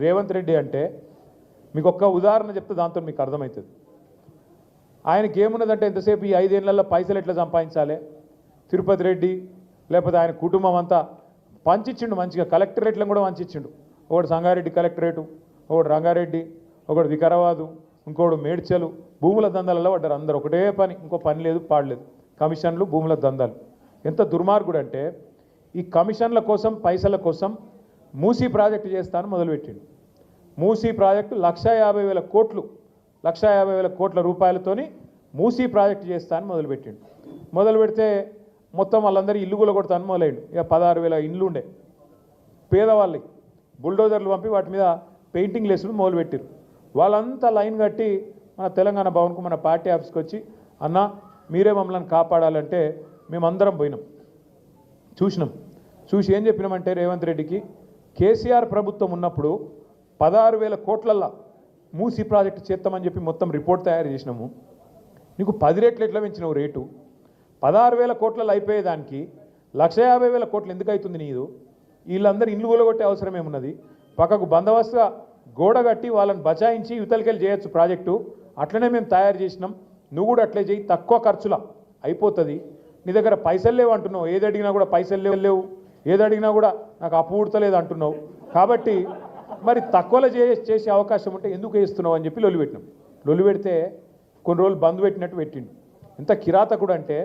రేవంత్ రెడ్డి అంటే మీకు ఒక్క ఉదాహరణ చెప్తే దాంతో మీకు అర్థమవుతుంది. ఆయనకి ఏమున్నదంటే ఎంతసేపు ఈ ఐదేళ్ళలో పైసలు ఎట్లా సంపాదించాలి? తిరుపతి రెడ్డి లేకపోతే ఆయన కుటుంబం అంతా పంచిచ్చిండు మంచిగా కలెక్టరేట్లను కూడా పంచిచ్చిండు. ఒకడు సంగారెడ్డి కలెక్టరేటు ఒకడు రంగారెడ్డి ఒకడు వికారాబాదు ఇంకోడు మేడ్చలు భూముల దందాలలో పడ్డారు అందరు. ఒకటే పని ఇంకో పని లేదు పాడలేదు కమిషన్లు భూముల దందాలు. ఎంత దుర్మార్గుడు అంటే ఈ కమిషన్ల కోసం పైసల కోసం మూసీ ప్రాజెక్టు చేస్తాను మొదలుపెట్టిండు. మూసీ ప్రాజెక్టు లక్ష యాభై వేల కోట్లు లక్ష యాభై వేల కోట్ల రూపాయలతోని మూసీ ప్రాజెక్టు చేస్తాను మొదలుపెట్టిండు. మొదలు పెడితే మొత్తం వాళ్ళందరూ ఇల్లు కూడా కొడతాను మొదలైండు. ఇక పదహారు వేల ఇండ్లు ఉండే. పేదవాళ్ళకి బుల్డోజర్లు పంపి వాటి మీద పెయింటింగ్ లేసుడు మొదలుపెట్టారు. వాళ్ళంతా లైన్ కట్టి మన తెలంగాణ భవన్కు మన పార్టీ ఆఫీస్కి వచ్చి అన్న మీరే మమ్మల్ని కాపాడాలంటే మేమందరం పోయినాం. చూసినాం. చూసి ఏం చెప్పినామంటే రేవంత్ రెడ్డికి కేసీఆర్ ప్రభుత్వం ఉన్నప్పుడు పదహారు వేల కోట్లల్లా మూసీ ప్రాజెక్టు చేస్తామని చెప్పి మొత్తం రిపోర్ట్ తయారు చేసినాము. నీకు పది రేట్లు ఎట్లా పెంచినావు రేటు? పదహారు వేల కోట్లలో అయిపోయేదానికి లక్ష యాభై వేల కోట్లు ఎందుకు అవుతుంది నీదు? వీళ్ళందరూ ఇల్లు కూలగొట్టే అవసరం ఏమున్నది? పక్కకు బందోబస్తుగా గోడ కట్టి వాళ్ళని బచాయించి యువతలకెళ్ళి చేయొచ్చు ప్రాజెక్టు. అట్లనే మేము తయారు చేసినాం. నువ్వు కూడా అట్లే చేయి. తక్కువ ఖర్చులా అయిపోతుంది. నీ దగ్గర పైసలు లేవు అంటున్నావు. ఏది అడిగినా కూడా పైసలు లేవు లేవు. ఏది అడిగినా కూడా నాకు అపూర్త లేదు అంటున్నావు కాబట్టి మరి తక్కువలో చే చేసే అవకాశం ఉంటే ఎందుకు వేస్తున్నావు అని చెప్పి లొల్లి పెట్టినాం. లొల్లి పెడితే కొన్ని రోజులు బంద్ పెట్టినట్టు పెట్టిండు. ఎంత కిరాతకుడు అంటే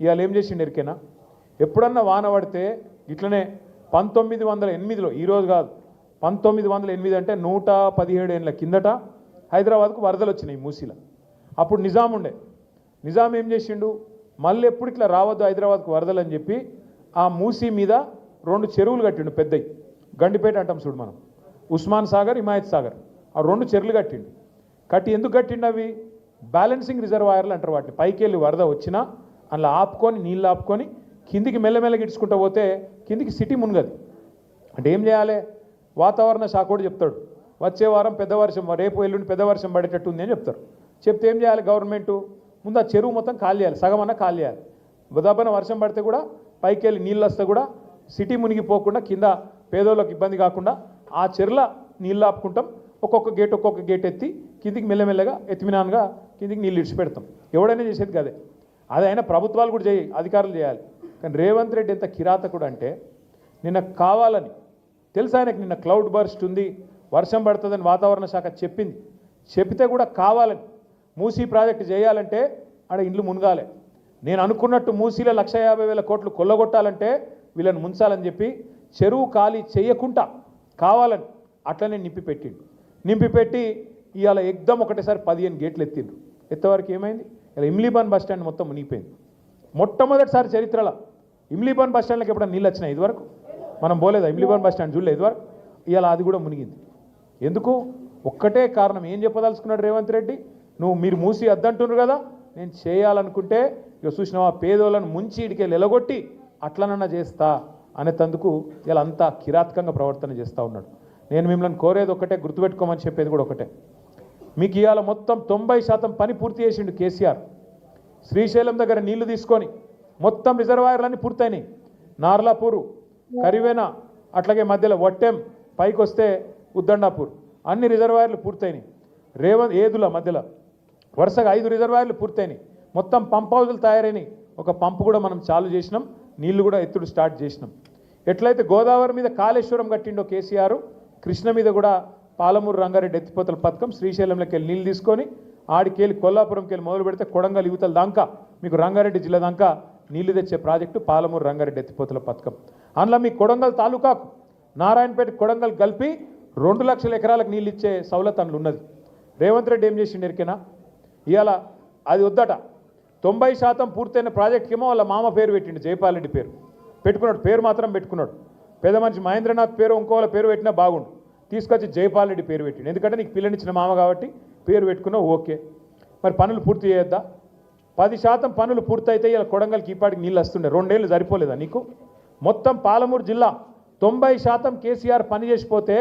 ఇవాళ ఏం చేసిండు ఎరికేనా? ఎప్పుడన్నా వాన పడితే ఇట్లనే పంతొమ్మిది వందల ఎనిమిదిలో ఈరోజు కాదు పంతొమ్మిది వందల ఎనిమిది అంటే నూట పదిహేడు ఏళ్ళ కిందట హైదరాబాద్కు వరదలు వచ్చినాయి మూసీలో. అప్పుడు నిజాం ఉండే. నిజాం ఏం చేసిండు? మళ్ళీ ఎప్పుడు ఇట్లా రావద్దు హైదరాబాద్కు వరదలు అని చెప్పి ఆ మూసీ మీద రెండు చెరువులు కట్టిండు పెద్దవి గండిపేట అంటాం చూడు మనం. ఉస్మాన్ సాగర్ హిమాయత్ సాగర్. ఆ రెండు చెరువులు కట్టిండు. కట్టి ఎందుకు కట్టిండు అవి? బ్యాలెన్సింగ్ రిజర్వాయర్లు అంటారు వాటిని. పైకి వెళ్ళి వరద వచ్చినా అందులో ఆపుకొని నీళ్ళు ఆపుకొని కిందికి మెల్లమెల్లగా ఇడ్చుకుంటూ పోతే కిందికి సిటీ మునగదు. అంటే ఏం చేయాలి? వాతావరణ శాఖ కూడా చెప్తాడు. వచ్చే వారం పెద్ద వర్షం రేపు ఎల్లుండి పెద్ద వర్షం పడేటట్టు ఉంది అని చెప్తారు. చెప్తే ఏం చేయాలి గవర్నమెంట్? ముందు ఆ చెరువు మొత్తం ఖాళీ చేయాలి. సగం అన్న ఖాళీ చేయాలి. ఉదాపన వర్షం పడితే కూడా పైకి వెళ్ళి నీళ్ళు వస్తే కూడా సిటీ మునిగిపోకుండా కింద పేదోళ్ళకి ఇబ్బంది కాకుండా ఆ చెర్ల నీళ్ళు ఆపుకుంటాం. ఒక్కొక్క గేట్ ఒక్కొక్క గేట్ ఎత్తి కిందికి మెల్లమెల్లగా ఎత్తిమినాన్గా కిందికి నీళ్ళు ఇడిచిపెడతాం. ఎవడైనా చేసేది కదే. అది అయినా ప్రభుత్వాలు కూడా చేయి అధికారులు చేయాలి. కానీ రేవంత్ రెడ్డి ఎంత కిరాతకుడు అంటే నిన్న కావాలని తెలుసు ఆయనకు నిన్న క్లౌడ్ బర్స్ట్ ఉంది వర్షం పడుతుందని వాతావరణ శాఖ చెప్పింది. చెప్తే కూడా కావాలని. మూసీ ప్రాజెక్టు చేయాలంటే ఆడ ఇండ్లు మునగాలి. నేను అనుకున్నట్టు మూసీలో లక్ష యాభై వేల కోట్లు కొల్లగొట్టాలంటే వీళ్ళని ముంచాలని చెప్పి చెరువు ఖాళీ చేయకుండా కావాలని అట్లనే నింపి పెట్టిండు నింపి పెట్టి ఇవాళ ఎగ్దం ఒకటేసారి పదిహేను గేట్లు ఎత్తిండ్రు. ఎత్తవరకు ఏమైంది? ఇలా ఇమ్లీబాన్ బస్ స్టాండ్ మొత్తం మునిగిపోయింది. మొట్టమొదటిసారి చరిత్రలో ఇమ్లీబాన్ బస్ ఎప్పుడైనా నీళ్ళు వచ్చినాయి ఇదివరకు? మనం పోలేదా? ఇమ్లీబాన్ బస్ స్టాండ్ చూడలేదు ఇదివరకు? ఇవాళ అది కూడా మునిగింది. ఎందుకు? ఒక్కటే కారణం. ఏం చెప్పదలుచుకున్నాడు రేవంత్ రెడ్డి? నువ్వు మీరు మూసి అద్దంటున్నారు కదా నేను చేయాలనుకుంటే ఇక చూసినావా? పేదోళ్ళను ముంచి ఇడికెళ్ళి ఎలగొట్టి అట్లనన్నా చేస్తా అనేటందుకు ఇలా అంతా కిరాతకంగా ప్రవర్తన చేస్తూ ఉన్నాడు. నేను మిమ్మల్ని కోరేది ఒకటే గుర్తుపెట్టుకోమని చెప్పేది కూడా ఒకటే. మీకు ఇవాళ మొత్తం తొంభై శాతం పని పూర్తి చేసిండు కేసీఆర్. శ్రీశైలం దగ్గర నీళ్ళు తీసుకొని మొత్తం రిజర్వాయర్లన్నీ పూర్తయినాయి. నార్లాపూరు కరివేన అట్లాగే మధ్యలో వట్టెం పైకి వస్తే ఉద్దండాపూర్. అన్ని రిజర్వాయర్లు పూర్తయినాయి. రేవంత్ ఏదుల మధ్యలో? వరుసగా ఐదు రిజర్వాయర్లు పూర్తయినాయి. మొత్తం పంప్ హౌజులు తయారైనాయి. ఒక పంపు కూడా మనం చాలు చేసినాం. నీళ్ళు కూడా ఎత్తుడు స్టార్ట్ చేసినాం. ఎట్లయితే గోదావరి మీద కాళేశ్వరం కట్టిండో కేసీఆర్ కృష్ణ మీద కూడా పాలమూరు రంగారెడ్డి ఎత్తిపోతల పథకం శ్రీశైలంలోకి వెళ్ళి నీళ్ళు తీసుకొని ఆడికెళ్ళి కొల్లాపురంకి వెళ్ళి మొదలు పెడితే కొడంగల్ యువతల దాకా మీకు రంగారెడ్డి జిల్లా దాకా నీళ్ళు తెచ్చే ప్రాజెక్టు పాలమూరు రంగారెడ్డి ఎత్తిపోతల పథకం. అందులో మీ కొడంగల్ తాలూకాకు నారాయణపేట కొడంగల్ కలిపి రెండు లక్షల ఎకరాలకు నీళ్ళు ఇచ్చే సౌలత్ అందులో ఉన్నది. రేవంత్ రెడ్డి ఏం చేసిండు ఎరికేనా? ఇవాళ అది వద్దట తొంభై శాతం పూర్తయిన ప్రాజెక్ట్ ఏమో వాళ్ళ మామ పేరు పెట్టిండు జయపాలరెడ్డి పేరు. పెట్టుకున్నాడు పేరు మాత్రం పెట్టుకున్నాడు. పెద్ద మనిషి మహేంద్రనాథ్ పేరు ఇంకో పేరు పెట్టినా బాగుండు. తీసుకొచ్చి జయపాలరెడ్డి పేరు పెట్టిండు. ఎందుకంటే నీకు పిల్లనిచ్చిన మామ కాబట్టి పేరు పెట్టుకున్నావు ఓకే. మరి పనులు పూర్తి చేయొద్దా? పది శాతం పనులు పూర్తయితే ఇలా కొడంగల్కి ఈపాటికి నీళ్ళు వస్తుండే. రెండేళ్ళు సరిపోలేదా నీకు? మొత్తం పాలమూరు జిల్లా తొంభై శాతం కేసీఆర్ పని చేసిపోతే